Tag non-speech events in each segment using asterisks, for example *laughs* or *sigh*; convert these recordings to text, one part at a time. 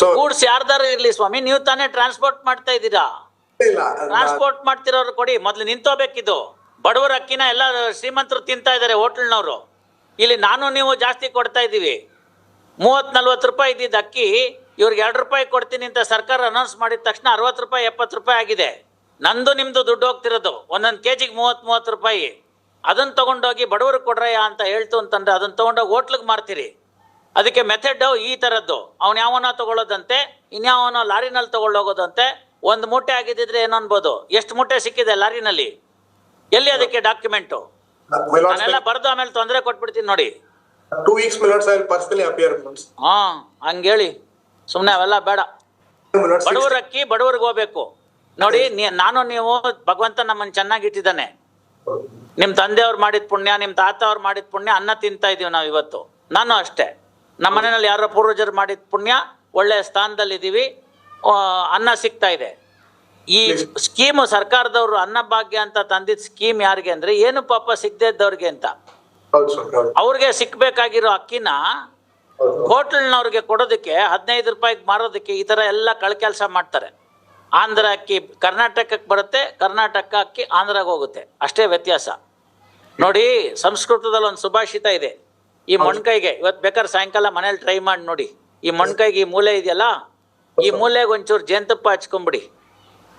Goods ಯಾರ್ದಾರು ಇರ್ಲಿ ಸ್ವಾಮಿ ನೀವು ತಾನೇ ಟ್ರಾನ್ಸ್ಪೋರ್ಟ್ ಮಾಡ್ತಾ ಇದ್ದೀರಾ? ಟ್ರಾನ್ಸ್ಪೋರ್ಟ್ ಮಾಡ್ತಿರೋರು ಕೊಡಿ ಮೊದ್ಲು ನಿಂತೋಬೇಕಿದು ಬಡವರ ಅಕ್ಕಿನ ಎಲ್ಲ ಶ್ರೀಮಂತರು ತಿಂತಾ ಇದ್ದಾರೆ ಹೋಟೆಲ್ನವರು. ಇಲ್ಲಿ ನಾನು ನೀವು ಜಾಸ್ತಿ ಕೊಡ್ತಾ ಇದ್ದೀವಿ. ಮೂವತ್ ನಲ್ವತ್ತು ರೂಪಾಯಿ ಇದ್ದಿದ್ದ ಅಕ್ಕಿ ಇವ್ರಿಗೆ ಎರಡು ರೂಪಾಯಿ ಕೊಡ್ತೀನಿ ಅಂತ ಸರ್ಕಾರ ಅನೌನ್ಸ್ ಮಾಡಿದ ತಕ್ಷಣ ಅರವತ್ತು ರೂಪಾಯಿ ಎಪ್ಪತ್ತು ರೂಪಾಯಿ ಆಗಿದೆ. ನಂದು ನಿಮ್ದು ದುಡ್ಡು ಹೋಗ್ತಿರೋದು. ಒಂದೊಂದು ಕೆ ಜಿಗೆ ಮೂವತ್ತು ಮೂವತ್ತು ರೂಪಾಯಿ. ಅದನ್ನ ತಗೊಂಡೋಗಿ ಬಡವರು ಕೊಡ್ರಯ್ಯ ಅಂತ ಹೇಳ್ತು ಅಂತಂದ್ರೆ ಅದನ್ನ ತಗೊಂಡೋಗಿ ಹೋಟ್ಲಿಗೆ ಮಾರ್ತೀರಿ. ಅದಕ್ಕೆ ಮೆಥಡ್ ಈ ತರದ್ದು. ಅವ್ನು ಯಾವನೋ ತಗೊಳ್ಳೋದಂತೆ ಇನ್ಯಾವನೋ ಲಾರಿನಲ್ಲಿ ತಗೊಳ್ಳೋಗೋದಂತೆ ಒಂದು ಮೂಟೆ ಆಗಿದ್ದಿದ್ರೆ ಏನು ಅನ್ಬೋದು ಎಷ್ಟು ಮೂಟೆ ಸಿಕ್ಕಿದೆ ಲಾರಿನಲ್ಲಿ? ಎಲ್ಲಿ ಅದಕ್ಕೆ ಡಾಕ್ಯುಮೆಂಟು ನಾನೆಲ್ಲ ಬರೆದು ಆಮೇಲೆ ತೊಂದರೆ ಕೊಟ್ಬಿಡ್ತೀನಿ ನೋಡಿ. ಹಾ ಹಂಗೇಳಿ. ಸುಮ್ಮನೆ ಅವೆಲ್ಲ ಬೇಡ. ಬಡವರ ಅಕ್ಕಿ ಬಡವರಿಗೆ ಹೋಗ್ಬೇಕು. ನೋಡಿ ನಾನು ನೀವು ಭಗವಂತ ನಮ್ಮನ್ನು ಚೆನ್ನಾಗಿ ಇಟ್ಟಿದ್ದಾನೆ ನಿಮ್ ತಂದೆಯವ್ರು ಮಾಡಿದ ಪುಣ್ಯ ನಿಮ್ ತಾತ ಅವ್ರು ಮಾಡಿದ ಪುಣ್ಯ ಅನ್ನ ತಿಂತಾ ಇದೀವಿ ನಾವ್ ಇವತ್ತು ನಾನು ಅಷ್ಟೇ. ನಮ್ಮ ಮನೆಯಲ್ಲಿ ಯಾರೋ ಪೂರ್ವಜರು ಮಾಡಿದ ಪುಣ್ಯ ಒಳ್ಳೆಯ ಸ್ಥಾನದಲ್ಲಿದ್ದೀವಿ. ಅನ್ನ ಸಿಗ್ತಾ ಇದೆ. ಈ ಸ್ಕೀಮು ಸರ್ಕಾರದವರು ಅನ್ನಭಾಗ್ಯ ಅಂತ ತಂದಿದ್ದ ಸ್ಕೀಮ್ ಯಾರಿಗೆ ಅಂದ್ರೆ ಏನು ಪಾಪ ಸಿಗದೆ ಇದ್ದವ್ರಿಗೆ ಅಂತ. ಅವ್ರಿಗೆ ಸಿಕ್ಬೇಕಾಗಿರೋ ಅಕ್ಕಿನ ಹೋಟ್ಲ್ನವ್ರಿಗೆ ಹೋಟೆಲ್ನವ್ರಿಗೆ ಕೊಡೋದಕ್ಕೆ ಹದಿನೈದು ರೂಪಾಯಿಗೆ ಮಾರೋದಕ್ಕೆ ಈ ಥರ ಎಲ್ಲ ಕಳ್ ಕೆಲಸ ಮಾಡ್ತಾರೆ. ಆಂಧ್ರ ಅಕ್ಕಿ ಕರ್ನಾಟಕಕ್ಕೆ ಬರುತ್ತೆ ಕರ್ನಾಟಕ ಅಕ್ಕಿ ಆಂಧ್ರಾಗೆ ಹೋಗುತ್ತೆ. ಅಷ್ಟೇ ವ್ಯತ್ಯಾಸ. ನೋಡಿ ಸಂಸ್ಕೃತದಲ್ಲಿ ಒಂದು ಸುಭಾಷಿತ ಇದೆ. ಈ ಮೊಣ್ಕೈಗೆ ಇವತ್ತು ಬೇಕಾದ್ರೆ ಸಾಯಂಕಾಲ ಮನೇಲಿ ಟ್ರೈ ಮಾಡಿ ನೋಡಿ. ಈ ಮೊಣ್ಕೈಗೆ ಈ ಮೂಲೆ ಇದೆಯಲ್ಲ? ಈ ಮೂಲೆಗೆ ಒಂಚೂರು ಜೇನುತುಪ್ಪ ಹಚ್ಕೊಂಬಿಡಿ.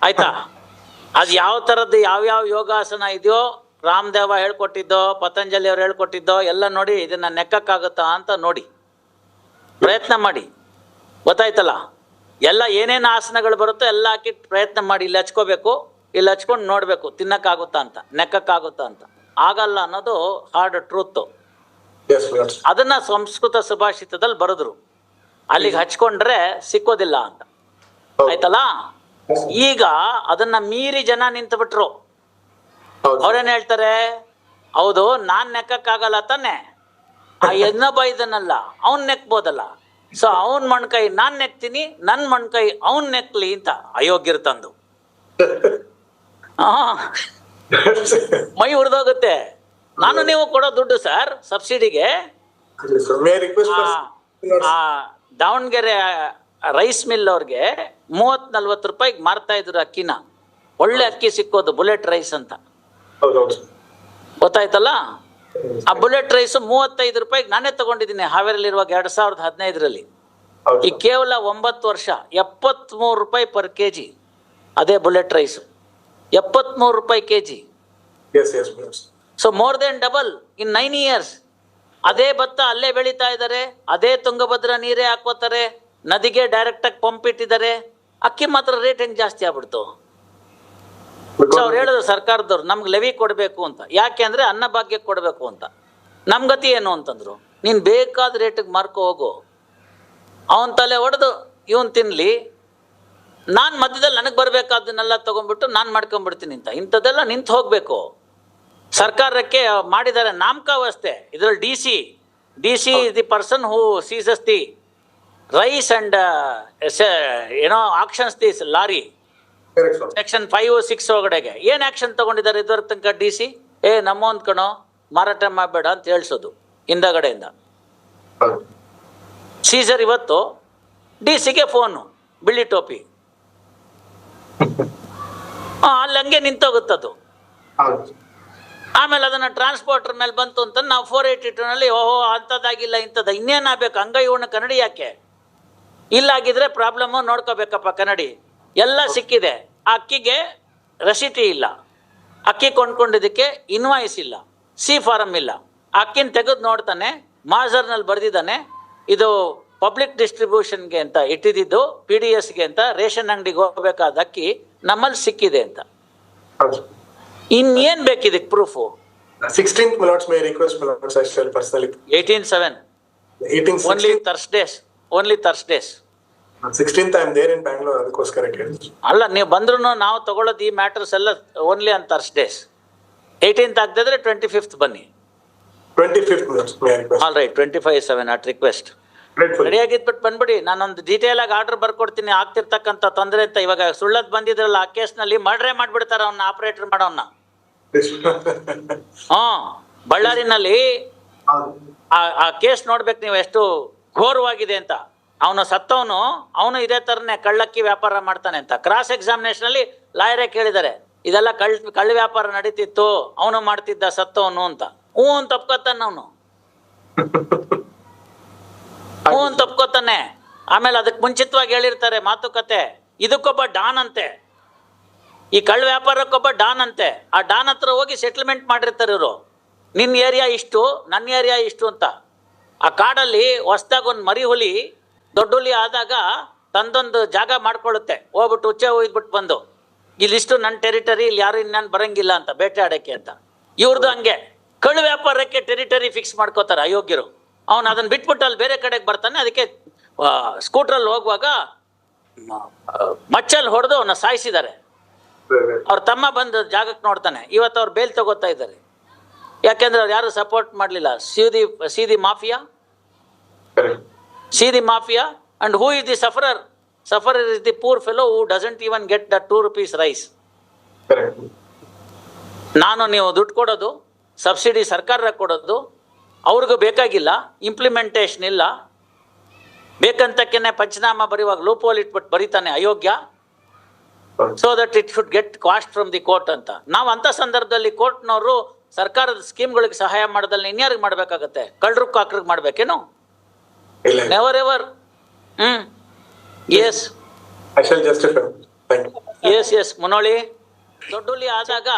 ಆಯ್ತಾ? ಅದು ಯಾವ ಥರದ್ದು ಯಾವ್ಯಾವ ಯೋಗಾಸನ ಇದೆಯೋ ರಾಮದೇವ ಹೇಳ್ಕೊಟ್ಟಿದ್ದೋ ಪತಂಜಲಿ ಅವ್ರು ಹೇಳ್ಕೊಟ್ಟಿದ್ದೋ ಎಲ್ಲ ನೋಡಿ ಇದನ್ನ ನೆಕ್ಕಕ್ಕಾಗುತ್ತಾ ಅಂತ ನೋಡಿ. ಪ್ರಯತ್ನ ಮಾಡಿ. ಗೊತ್ತಾಯ್ತಲ್ಲ? ಎಲ್ಲ ಏನೇನು ಆಸನಗಳು ಬರುತ್ತೋ ಎಲ್ಲ ಹಾಕಿ ಪ್ರಯತ್ನ ಮಾಡಿ. ಇಲ್ಲಿ ಹಚ್ಕೋಬೇಕು ಇಲ್ಲಿ ಹಚ್ಕೊಂಡು ನೋಡಬೇಕು ತಿನ್ನಕ್ಕಾಗುತ್ತಾ ಅಂತ ನೆಕ್ಕಕ್ಕಾಗುತ್ತಾ ಅಂತ. ಆಗಲ್ಲ ಅನ್ನೋದು ಹಾರ್ಡ್ ಟ್ರೂತು. ಅದನ್ನ ಸಂಸ್ಕೃತ ಸುಭಾಷಿತದಲ್ಲಿ ಬರೆದ್ರು. ಅಲ್ಲಿಗೆ ಹಚ್ಕೊಂಡ್ರೆ ಸಿಕ್ಕೋದಿಲ್ಲ ಅಂತ. ಆಯ್ತಲ್ಲ? ಈಗ ಅದನ್ನ ಮೀರಿ ಜನ ನಿಂತು ಬಿಟ್ರು ಅವ್ರೇನ್ ಹೇಳ್ತಾರೆ? ಹೌದು ನಾನ್ ನೆಕ್ಕಕ್ಕಾಗಲ್ಲ ತಾನೆ. ಆ *laughs* ಇನ್ನೊಬ್ಬ ಇದನ್ನಲ್ಲ ಅವನ್ ನೆಕ್ಬೋದಲ್ಲ. ಸೊ ಅವನ್ ಮಣ್ಕೈ ನಾನ್ ನೆಕ್ತೀನಿ ನನ್ ಮಣ್ಕೈ ಅವನ್ ನೆಕ್ಲಿ ಅಂತ ಅಯೋಗ್ಯರು ತಂದು. *laughs* *laughs* ಮೈ ಉರಿದೋಗುತ್ತೆ. ನಾನು ನೀವು ಕೊಡೋ ದುಡ್ಡು ಸರ್ ಸಬ್ಸಿಡಿಗೆ. ದಾವಣಗೆರೆ ರೈಸ್ ಮಿಲ್ ಅವ್ರಿಗೆ ಮೂವತ್ ನಲ್ವತ್ತು ರೂಪಾಯಿಗೆ ಮಾರ್ತಾ ಇದ್ರು ಅಕ್ಕಿನ. ಒಳ್ಳೆ ಅಕ್ಕಿ ಸಿಕ್ಕೋದು ಬುಲೆಟ್ ರೈಸ್ ಅಂತ. ಗೊತ್ತಾಯ್ತಲ್ಲ? ಆ ಬುಲೆಟ್ ರೈಸ್ ಮೂವತ್ತೈದು ರೂಪಾಯಿಗೆ ನಾನೇ ತಗೊಂಡಿದ್ದೀನಿ ಹಾವೇರಿಲಿರುವಾಗ ಎರಡ್ ಸಾವಿರದ ಹದಿನೈದರಲ್ಲಿ. ಹೌದು, ಈ ಕೇವಲ ಒಂಬತ್ತು ವರ್ಷ ಎಪ್ಪತ್ಮೂರು ರೂಪಾಯಿ ಪರ್ ಕೆ ಜಿ ಅದೇ ಬುಲೆಟ್ ರೈಸು. ಎಪ್ಪತ್ಮೂರು ರೂಪಾಯಿ K G so more than double in nine years ಅದೇ ಭತ್ತ ಅಲ್ಲೇ ಬೆಳೀತಾ ಇದ್ದಾರೆ ಅದೇ ತುಂಗಭದ್ರಾ ನೀರೇ ಹಾಕೋತಾರೆ ನದಿಗೆ ಡೈರೆಕ್ಟಾಗಿ ಪಂಪ್ ಇಟ್ಟಿದ್ದಾರೆ ಅಕ್ಕಿ ಮಾತ್ರ ರೇಟ್ ಹೆಂಗ್ ಜಾಸ್ತಿ ಆಗ್ಬಿಡ್ತು? ಅವ್ರು ಹೇಳಿದ್ರು ಸರ್ಕಾರದವ್ರು ನಮ್ಗೆ ಲೆವಿ ಕೊಡಬೇಕು ಅಂತ. ಯಾಕೆ ಅಂದ್ರೆ ಅನ್ನಭಾಗ್ಯಕ್ಕೆ ಕೊಡಬೇಕು ಅಂತ. ನಮ್ ಗತಿ ಏನು ಅಂತಂದ್ರು ನೀನ್ ಬೇಕಾದ ರೇಟಿಗೆ ಮಾರ್ಕೊ ಹೋಗು. ಅವನ್ ತಲೆ ಹೊಡೆದು ಇವನ್ ತಿನ್ಲಿ. ನಾನ್ ಮಧ್ಯದಲ್ಲಿ ನನಗೆ ಬರ್ಬೇಕಾದನ್ನೆಲ್ಲ ತಗೊಂಡ್ಬಿಟ್ಟು ನಾನ್ ಮಾಡ್ಕೊಂಡ್ಬಿಡ್ತೀನಿ ಅಂತ. ಇಂಥದ್ದೆಲ್ಲ ನಿಂತು ಹೋಗ್ಬೇಕು. ಸರ್ಕಾರಕ್ಕೆ ಮಾಡಿದ್ದಾರೆ ನಾಮಕಾವಸ್ಥೆ. ಇದರಲ್ಲಿ D C D C is the person who seizes the rice and ಏನೋ actions this lorry. Section five six ಒಳಗಡೆಗೆ. ಏನ್ ಆಕ್ಷನ್ ತಗೊಂಡಿದ್ದಾರೆ ಇದ್ರ ತನಕ ಡಿ ಸಿ ಏ ನಮ್ಮ ಕಣೋ ಮಾರಾಟ ಮಾಡಬೇಡ ಅಂತ ಹೇಳ್ಸೋದು ಹಿಂದಗಡೆಯಿಂದ. ಹೌದು. ಸೀಸರ್ ಇವತ್ತು ಡಿ ಸಿಗೆ ಫೋನು ಬಿಳಿ ಟೋಪಿ. *laughs* ಅಲ್ಲಿ ಹಂಗೆ ನಿಂತೋಗುತ್ತದು. ಆಮೇಲೆ ಅದನ್ನ ಟ್ರಾನ್ಸ್ಪೋರ್ಟರ್ ಮೇಲೆ ಬಂತು ಅಂತ ನಾವು ಫೋರ್ ಏಯ್ಟಿ ಟೂನಲ್ಲಿ ಓಹೋ ಅಂಥದ್ದಾಗಿಲ್ಲ ಇಂಥದ್ದು. ಇನ್ನೇನು ಆಗ್ಬೇಕು? ಹಂಗ ಇವನು ಕನ್ನಡಿ ಯಾಕೆ? ಇಲ್ಲಾಗಿದ್ರೆ ಪ್ರಾಬ್ಲಮ್ಮು ನೋಡ್ಕೋಬೇಕಪ್ಪ ಕನ್ನಡಿ. ಎಲ್ಲ ಸಿಕ್ಕಿದೆ. ಆ ಅಕ್ಕಿಗೆ ರಸೀಟಿ ಇಲ್ಲ. ಅಕ್ಕಿ ಕೊಂಡ್ಕೊಂಡಿದ್ದಕ್ಕೆ ಇನ್ವಾಯ್ಸ್ ಇಲ್ಲ. ಸಿ ಫಾರಮ್ ಇಲ್ಲ. ಆ ಅಕ್ಕಿನ ತೆಗೆದು ನೋಡ್ತಾನೆ. ಮಾಜರ್ನಲ್ಲಿ ಬರೆದಿದ್ದಾನೆ. ಇದು ಪಬ್ಲಿಕ್ ಡಿಸ್ಟ್ರಿಬ್ಯೂಷನ್ಗೆ ಅಂತ ಇಟ್ಟಿದ್ದು ಪಿ ಡಿ ಎಸ್ಗೆ ಅಂತ ರೇಷನ್ ಅಂಗಡಿಗೆ ಹೋಗಬೇಕಾದ ಅಕ್ಕಿ ನಮ್ಮಲ್ಲಿ ಸಿಕ್ಕಿದೆ ಅಂತ. ಹೌದು. ಇನ್ನೇನು ಬೇಕಿದಕ್ಕೆ proof 16th, my may request my lords, I eighteen seven 18th, only 16th, Thursdays only Thursdays 16th, I am there in Bangalore ಅದಕ್ಕೋಸ್ಕರ ಕೇಳಿದ್ರು. ಅಲ್ಲ ನೀವು ಬಂದ್ರೂ ನಾವು ತಗೊಳ್ಳೋದು ಈ ಮ್ಯಾಟರ್ಸ್ ಎಲ್ಲ ಓನ್ಲಿ ಆನ್ ಥರ್ಸ್ಡೇಸ್ ಏಯ್ಟೀನ್ತ್ ಆಗದಿದ್ರೆ ಟ್ವೆಂಟಿ ಫಿಫ್ತ್ ಬನ್ನಿ. 25th, my lords, may I all right twenty five seven at request Grateful. ರೆಡಿಯಾಗಿದ್ಬಿಟ್ಟು ಬಂದ್ಬಿಡಿ ನಾನೊಂದು ಡೀಟೇಲ್ ಆಗಿ ಆರ್ಡರ್ ಬರ್ಕೊಡ್ತೀನಿ ಆಗ್ತಿರ್ತಕ್ಕಂಥ ತೊಂದರೆ ಅಂತ ಇವಾಗ ಸುಳ್ಳದ್ ಬಂದಿದ್ರಲ್ಲ ಆ ಕೇಸ್ನಲ್ಲಿ ಮರ್ಡ್ರೇ ಮಾಡ್ಬಿಡ್ತಾರೆ ಅವ್ನ ಆಪರೇಟರ್ ಮಾಡೋನ್ನ *laughs* ಹಾ ಬಳ್ಳಾರಿನಲ್ಲಿ. ಆ ಆ ಕೇಸ್ ನೋಡ್ಬೇಕು ನೀವು ಎಷ್ಟು ಘೋರವಾಗಿದೆ ಅಂತ. ಅವನು ಸತ್ತವನು ಅವನು ಇದೇ ತರನೇ ಕಳ್ಳಕ್ಕಿ ವ್ಯಾಪಾರ ಮಾಡ್ತಾನೆ ಅಂತ. ಕ್ರಾಸ್ ಎಕ್ಸಾಮಿನೇಷನ್ ಅಲ್ಲಿ ಲಾಯರೇ ಕೇಳಿದ್ದಾರೆ ಇದೆಲ್ಲ ಕಳ್ ಕಳ್ಳ ವ್ಯಾಪಾರ ನಡೀತಿತ್ತು ಅವನು ಮಾಡ್ತಿದ್ದ ಸತ್ತವನು ಅಂತ. ಹ್ಞೂ ಅಂತ ತಪ್ಕೋತಾನೆ ಅವನು. *laughs* ಹ್ಞೂ ಅಂತ ತಪ್ಕೋತಾನೆ ಆಮೇಲೆ ಅದಕ್ಕೆ ಮುಂಚಿತವಾಗಿ ಹೇಳಿರ್ತಾರೆ ಮಾತುಕತೆ ಇದಕ್ಕೊಬ್ಬ ಡಾನ್ ಅಂತೆ. ಈ ಕಳ್ಳ ವ್ಯಾಪಾರಕ್ಕೊಬ್ಬ ಡಾನ್ ಅಂತೆ. ಆ ಡಾನ್ ಹತ್ರ ಹೋಗಿ ಸೆಟ್ಲ್ಮೆಂಟ್ ಮಾಡಿರ್ತಾರೆ ಇವರು. ನಿನ್ನ ಏರಿಯಾ ಇಷ್ಟು ನನ್ನ ಏರಿಯಾ ಇಷ್ಟು ಅಂತ. ಆ ಕಾಡಲ್ಲಿ ಹೊಸ್ದಾಗ ಒಂದು ಮರಿ ಹುಲಿ, ದೊಡ್ಡ ಹುಲಿ ಆದಾಗ ತಂದೊಂದು ಜಾಗ ಮಾಡ್ಕೊಳ್ಳುತ್ತೆ. ಹೋಗ್ಬಿಟ್ಟು ಉಚ್ಚೆ ಹೋಗ್ಬಿಟ್ಟು ಬಂದು. ಇಲ್ಲಿಷ್ಟು ನನ್ನ ಟೆರಿಟರಿ ಇಲ್ಲಿ ಯಾರು ಇನ್ನೇನು ಬರಂಗಿಲ್ಲ ಅಂತ ಬೇಟೆ ಆಡೋಕ್ಕೆ ಅಂತ. ಇವ್ರದ್ದು ಹಂಗೆ. ಕಳ್ಳ ವ್ಯಾಪಾರಕ್ಕೆ ಟೆರಿಟರಿ ಫಿಕ್ಸ್ ಮಾಡ್ಕೋತಾರೆ ಅಯೋಗ್ಯರು. ಅವನು ಅದನ್ನ ಬಿಟ್ಬಿಟ್ಟು ಅಲ್ಲಿ ಬೇರೆ ಕಡೆಗೆ ಬರ್ತಾನೆ, ಅದಕ್ಕೆ ಸ್ಕೂಟ್ರಲ್ಲಿ ಹೋಗುವಾಗ ಮಚ್ಚಲ್ಲಿ ಹೊಡೆದು ಅವನ್ನ ಸಾಯಿಸಿದ್ದಾರೆ. ಅವ್ರ ತಮ್ಮ ಬಂದ ಜಾಗಕ್ಕೆ ನೋಡ್ತಾನೆ. ಇವತ್ತು ಅವ್ರು ಬೇಲ್ ತಗೋತಾ ಇದ್ದಾರೆ. ಯಾಕೆಂದ್ರೆ ಅವ್ರು ಯಾರು ಸಪೋರ್ಟ್ ಮಾಡಲಿಲ್ಲ. ಸೀದಿ ಸೀದಿ mafia. ಸೀದಿ mafia? And who is the sufferer sufferer is the poor fellow who doesn't even get the two rupees rice. ನಾನು ನೀವು ದುಡ್ಡು ಕೊಡೋದು ಸಬ್ಸಿಡಿ ಸರ್ಕಾರ ಕೊಡೋದು ಅವ್ರಿಗೂ ಬೇಕಾಗಿಲ್ಲ ಇಂಪ್ಲಿಮೆಂಟೇಷನ್ ಇಲ್ಲ. ಬೇಕಂತಕ್ಕೇನೆ ಪಂಚನಾಮ ಬರೆಯುವಾಗ ಲೂಪೋಲ್ ಇಟ್ಬಿಟ್ಟು ಬರೀತಾನೆ ಅಯೋಗ್ಯ. So that it should get cost from the court ಅಂತ. ನಾವು ಅಂತ ಸಂದರ್ಭದಲ್ಲಿ ಕೋರ್ಟ್ನವರು ಸರ್ಕಾರದ ಸ್ಕೀಮ್ಗಳಿಗೆ ಸಹಾಯ ಮಾಡೋದಲ್ಲಿ ಇನ್ಯಾರಿಗೆ ಮಾಡ್ಬೇಕಾಗತ್ತೆ? ಕಳ್ಳರು ಕಾಕ್ರಿಗೆ ಮಾಡ್ಬೇಕೇನು? Never ever hmm. Yes yes yes ಮುನೋಳಿ ದೊಡ್ಡುಲಿ ಆದಾಗ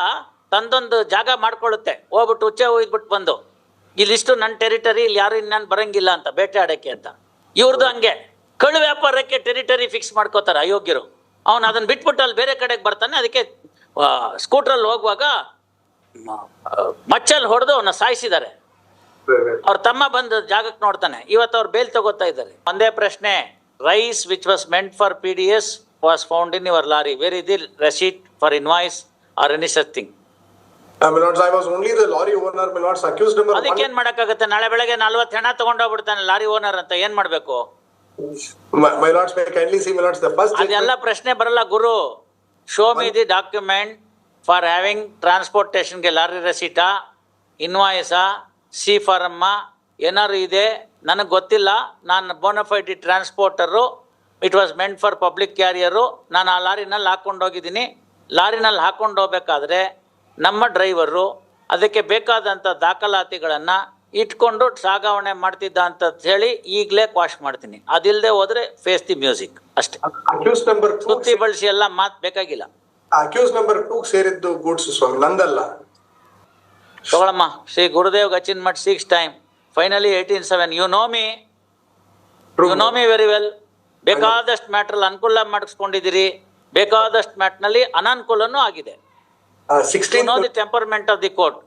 ತಂದೊಂದು ಜಾಗ ಮಾಡ್ಕೊಳ್ಳುತ್ತೆ. ಹೋಗ್ಬಿಟ್ಟು ಉಚ್ಚೆ ಒಯ್ದ್ಬಿಟ್ಟು ಬಂದು. ಇಲ್ಲಿಷ್ಟು ನನ್ನ ಟೆರಿಟರಿ ಇಲ್ಲಿ ಯಾರು ಇನ್ನ ಬರಂಗಿಲ್ಲ ಅಂತ ಬೇಟೆ ಆಡಕ್ಕೆ ಅಂತ. ಇವ್ರದ್ದು ಹಂಗೆ. ಕಳ್ಳ ವ್ಯಾಪಾರಕ್ಕೆ ಟೆರಿಟರಿ ಫಿಕ್ಸ್ ಮಾಡ್ಕೋತಾರೆ ಅಯೋಗ್ಯರು. ಅವನು ಅದನ್ನು ಬಿಟ್ಬಿಟ್ಟು ಅಲ್ಲಿ ಬೇರೆ ಕಡೆಗೆ ಬರ್ತಾನೆ. ಅದಕ್ಕೆ ಸ್ಕೂಟ್ರಲ್ಲಿ ಹೋಗುವಾಗ ಮಚ್ಚಲ್ಲಿ ಹೊಡೆದು ಅವನ್ನ ಸಾಯಿಸಿದ್ದಾರೆ. ಅವ್ರ ತಮ್ಮ ಬಂದ ಜಾಗಕ್ಕೆ ನೋಡ್ತಾನೆ. ಇವತ್ತು ಅವ್ರು ಬೇಲ್ ತಗೋತಾ ಇದ್ದಾರೆ. ಒಂದೇ ಪ್ರಶ್ನೆ rice which was meant for P D S was found in your lorry where is the receipt for invoice are any such thing ಅದಕ್ಕೆ. ಏನ್ ಮಾಡಕ್ಕಾಗತ್ತೆ? ನಾಳೆ ಬೆಳಗ್ಗೆ ನಲ್ವತ್ತು ಹೆಣ ತಗೊಂಡೋಗ್ಬಿಡ್ತಾನೆ ಲಾರಿ ಓನರ್ ಅಂತ. ಏನ್ ಮಾಡ್ಬೇಕು? ಅದೆಲ್ಲ. ಪ್ರಶ್ನೆ ಬರಲ್ಲ ಗುರು. Show me the document for having ಟ್ರಾನ್ಸ್ಪೋರ್ಟೇಷನ್ಗೆ lorry ರಸೀಟಾ ಇನ್ವಾಯ್ಸಾ ಸಿ ಫಾರಮ್ಮ ಏನಾದ್ರು ಇದೆ? ನನಗೆ ಗೊತ್ತಿಲ್ಲ. ನಾನು bona fide transporter it was meant for public carrier ನಾನು ಆ ಲಾರಿನಲ್ಲಿ ಹಾಕೊಂಡು ಹೋಗಿದ್ದೀನಿ. ಲಾರಿನಲ್ಲಿ ಹಾಕೊಂಡು ಹೋಗ್ಬೇಕಾದ್ರೆ ನಮ್ಮ ಡ್ರೈವರು ಅದಕ್ಕೆ ಬೇಕಾದಂಥ ದಾಖಲಾತಿಗಳನ್ನು ಇಟ್ಕೊಂಡು ಸಾಗಾವಣೆ ಮಾಡ್ತಿದ್ದ ಅಂತ ಹೇಳಿ ಈಗಲೇ ಕ್ವಾಶ್ ಮಾಡ್ತೀನಿ. ಅದಿಲ್ಲದೆ ಹೋದ್ರೆ ಫೇಸ್ ದಿ ಮ್ಯೂಸಿಕ್ ಅಷ್ಟೇ. ಅಕ್ಯೂಸ್ ನಂಬರ್ ಸುತ್ತಿ ಬಳಸಿ ಎಲ್ಲ ಮಾತ್ ಬೇಕಾಗಿಲ್ಲ. ಅಕ್ಯೂಸ್ ನಂಬರ್ ಟೂ ಸೇರಿದ್ದು ಗೂಡ್ಸ್ ಸ್ವಾಮಿ ನಂದಲ್ಲ. ತಗೊಳಮ್ಮ Shri Gurudev Gachin Math six time finally eighteen seven you know me you know me very well ಬೇಕಾದಷ್ಟು ಮ್ಯಾಟ್ರಲ್ಲಿ ಅನುಕೂಲ ಮಾಡಿಸ್ಕೊಂಡಿದ್ದೀರಿ. ಬೇಕಾದಷ್ಟು ಮ್ಯಾಟ್ನಲ್ಲಿ ಅನಾನುಕೂಲನೂ ಆಗಿದೆ. Sixteen temperament of the court